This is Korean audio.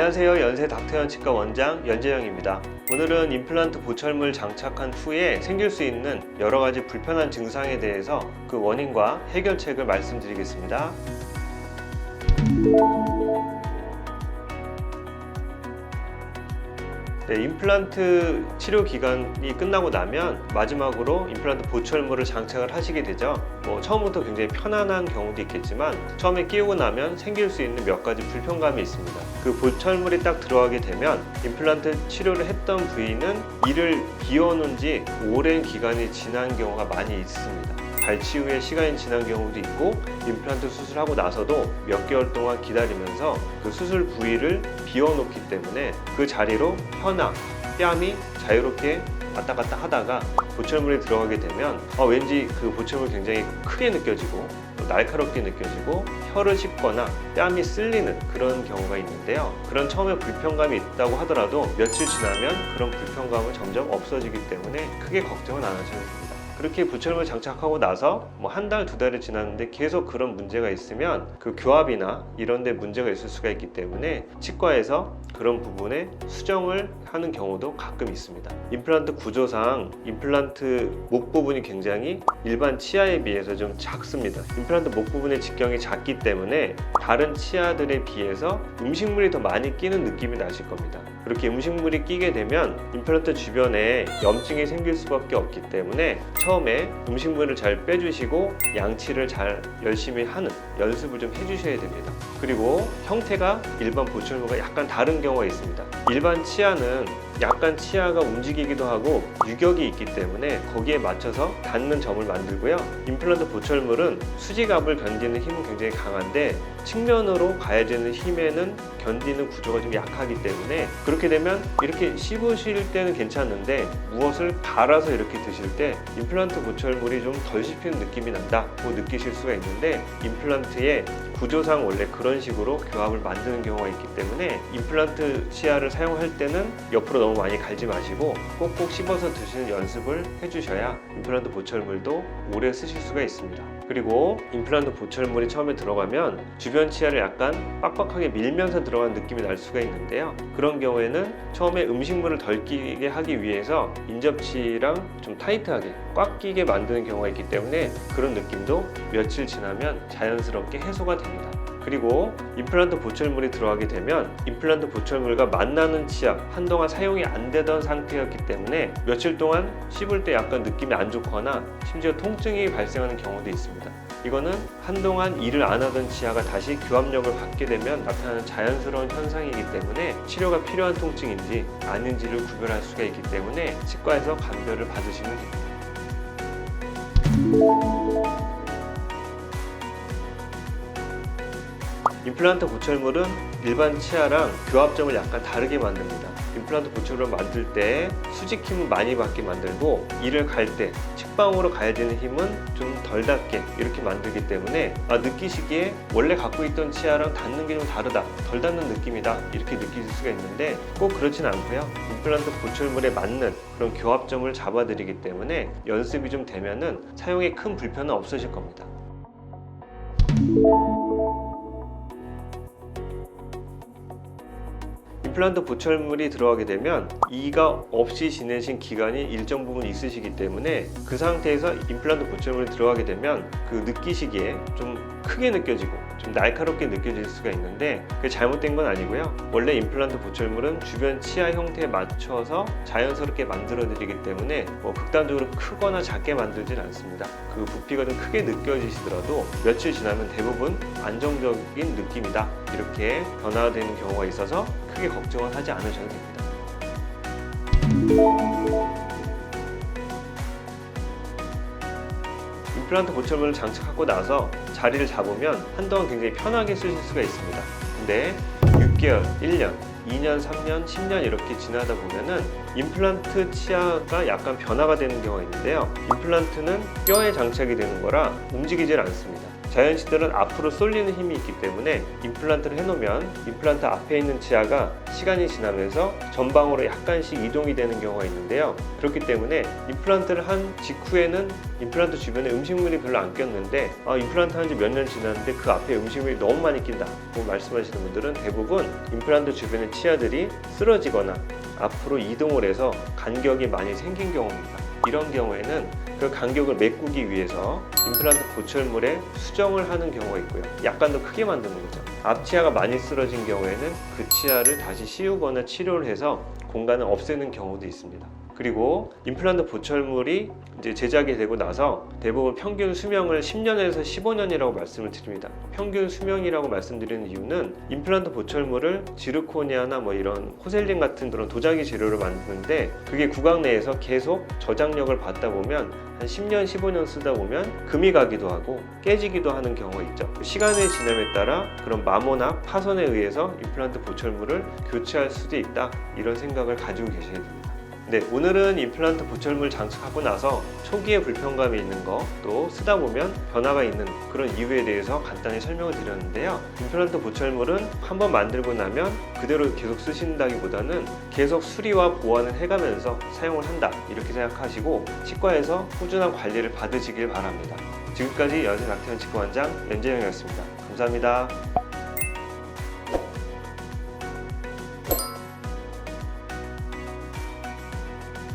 안녕하세요. 연세 닥터연 치과 원장 연재영입니다. 오늘은 임플란트 보철물 장착한 후에 생길 수 있는 여러 가지 불편한 증상에 대해서 그 원인과 해결책을 말씀드리겠습니다. 네, 임플란트 치료 기간이 끝나고 나면 마지막으로 임플란트 보철물을 장착을 하시게 되죠. 뭐 처음부터 굉장히 편안한 경우도 있겠지만 처음에 끼우고 나면 생길 수 있는 몇 가지 불편감이 있습니다. 그 보철물이 딱 들어가게 되면 임플란트 치료를 했던 부위는 이를 비워놓은 지 오랜 기간이 지난 경우가 많이 있습니다. 발치 후에 시간이 지난 경우도 있고 임플란트 수술하고 나서도 몇 개월 동안 기다리면서 그 수술 부위를 비워놓기 때문에 그 자리로 혀나 뺨이 자유롭게 왔다 갔다 하다가 보철물이 들어가게 되면 어, 왠지 그 보철물이 굉장히 크게 느껴지고 또 날카롭게 느껴지고 혀를 씹거나 뺨이 쓸리는 그런 경우가 있는데요. 그런 처음에 불편감이 있다고 하더라도 며칠 지나면 그런 불편감은 점점 없어지기 때문에 크게 걱정은 안 하셔도 됩니다. 그렇게 부철물 장착하고 나서 뭐 한 달, 두 달이 지났는데 계속 그런 문제가 있으면 그 교합이나 이런 데 문제가 있을 수가 있기 때문에 치과에서 그런 부분에 수정을 하는 경우도 가끔 있습니다. 임플란트 구조상 임플란트 목 부분이 굉장히 일반 치아에 비해서 좀 작습니다. 임플란트 목 부분의 직경이 작기 때문에 다른 치아들에 비해서 음식물이 더 많이 끼는 느낌이 나실 겁니다. 그렇게 음식물이 끼게 되면 임플란트 주변에 염증이 생길 수밖에 없기 때문에 처음에 음식물을 잘 빼주시고 양치를 잘 열심히 하는 연습을 좀 해주셔야 됩니다. 그리고 형태가 일반 보철물과 약간 다른 경우가 있습니다. 일반 치아는 약간 치아가 움직이기도 하고 유격이 있기 때문에 거기에 맞춰서 닿는 점을 만들고요. 임플란트 보철물은 수지갑을 견디는 힘은 굉장히 강한데 측면으로 가해지는 힘에는 견디는 구조가 좀 약하기 때문에 그렇게 되면 이렇게 씹으실 때는 괜찮은데 무엇을 갈아서 이렇게 드실 때 임플란트 보철물이 좀 덜 씹히는 느낌이 난다고 느끼실 수가 있는데 임플란트의 구조상 원래 그런 식으로 교합을 만드는 경우가 있기 때문에 임플란트 치아를 사용할 때는 옆으로 너무 많이 갈지 마시고 꼭꼭 씹어서 드시는 연습을 해주셔야 임플란트 보철물도 오래 쓰실 수가 있습니다. 그리고 임플란트 보철물이 처음에 들어가면 주변 치아를 약간 빡빡하게 밀면서 들어간 느낌이 날 수가 있는데요. 그런 경우에는 처음에 음식물을 덜 끼게 하기 위해서 인접치랑 좀 타이트하게 꽉 끼게 만드는 경우가 있기 때문에 그런 느낌도 며칠 지나면 자연스럽게 해소가 됩니다. 그리고 임플란트 보철물이 들어가게 되면 임플란트 보철물과 만나는 치아 한동안 사용이 안 되던 상태였기 때문에 며칠 동안 씹을 때 약간 느낌이 안 좋거나 심지어 통증이 발생하는 경우도 있습니다. 이거는 한동안 일을 안 하던 치아가 다시 교합력을 받게 되면 나타나는 자연스러운 현상이기 때문에 치료가 필요한 통증인지 아닌지를 구별할 수가 있기 때문에 치과에서 감별을 받으시면 됩니다. 임플란트 보철물은 일반 치아랑 교합점을 약간 다르게 만듭니다. 임플란트 보철물을 만들 때 수직 힘을 많이 받게 만들고 이를 갈 때 측방으로 가해지는 힘은 좀 덜 닿게 이렇게 만들기 때문에 아, 느끼시기에 원래 갖고 있던 치아랑 닿는 게 좀 다르다 덜 닿는 느낌이다 이렇게 느끼실 수가 있는데 꼭 그렇진 않고요 임플란트 보철물에 맞는 그런 교합점을 잡아드리기 때문에 연습이 좀 되면은 사용에 큰 불편은 없으실 겁니다. 임플란트 보철물이 들어가게 되면 이가 없이 지내신 기간이 일정 부분 있으시기 때문에 그 상태에서 임플란트 보철물이 들어가게 되면 그 느끼시기에 좀 크게 느껴지고 좀 날카롭게 느껴질 수가 있는데 그게 잘못된 건 아니고요. 원래 임플란트 보철물은 주변 치아 형태에 맞춰서 자연스럽게 만들어 드리기 때문에 뭐 극단적으로 크거나 작게 만들진 않습니다. 그 부피가 좀 크게 느껴지시더라도 며칠 지나면 대부분 안정적인 느낌이다. 이렇게 변화되는 경우가 있어서 크게 걱정은 하지 않으셔도 됩니다. 임플란트 보철물을 장착하고 나서 자리를 잡으면 한동안 굉장히 편하게 쓰실 수가 있습니다. 근데 6개월, 1년, 2년, 3년, 10년 이렇게 지나다 보면은 임플란트 치아가 약간 변화가 되는 경우가 있는데요. 임플란트는 뼈에 장착이 되는 거라 움직이질 않습니다. 자연치들은 앞으로 쏠리는 힘이 있기 때문에 임플란트를 해놓으면 임플란트 앞에 있는 치아가 시간이 지나면서 전방으로 약간씩 이동이 되는 경우가 있는데요. 그렇기 때문에 임플란트를 한 직후에는 임플란트 주변에 음식물이 별로 안 꼈는데 아, 임플란트 한 지 몇 년 지났는데 그 앞에 음식물이 너무 많이 낀다. 고 말씀하시는 분들은 대부분 임플란트 주변의 치아들이 쓰러지거나 앞으로 이동을 해서 간격이 많이 생긴 경우입니다. 이런 경우에는 그 간격을 메꾸기 위해서 임플란트 보철물에 수정을 하는 경우가 있고요. 약간 더 크게 만드는 거죠. 앞 치아가 많이 쓰러진 경우에는 그 치아를 다시 씌우거나 치료를 해서 공간을 없애는 경우도 있습니다. 그리고 임플란트 보철물이 이제 제작이 되고 나서 대부분 평균 수명을 10년에서 15년이라고 말씀을 드립니다. 평균 수명이라고 말씀드리는 이유는 임플란트 보철물을 지르코니아나 뭐 이런 포셀린 같은 그런 도자기 재료로 만드는데 그게 구강 내에서 계속 저장력을 받다 보면 한 10년, 15년 쓰다 보면 금이 가기도 하고 깨지기도 하는 경우가 있죠. 시간의 지남에 따라 그런 마모나 파손에 의해서 임플란트 보철물을 교체할 수도 있다. 이런 생각을 가지고 계셔야 됩니다. 네, 오늘은 임플란트 보철물 장착하고 나서 초기에 불편감이 있는 거, 또 쓰다 보면 변화가 있는 그런 이유에 대해서 간단히 설명을 드렸는데요. 임플란트 보철물은 한번 만들고 나면 그대로 계속 쓰신다기보다는 계속 수리와 보완을 해가면서 사용을 한다. 이렇게 생각하시고 치과에서 꾸준한 관리를 받으시길 바랍니다. 지금까지 연세 낙태현 치과원장 연재영이었습니다. 감사합니다.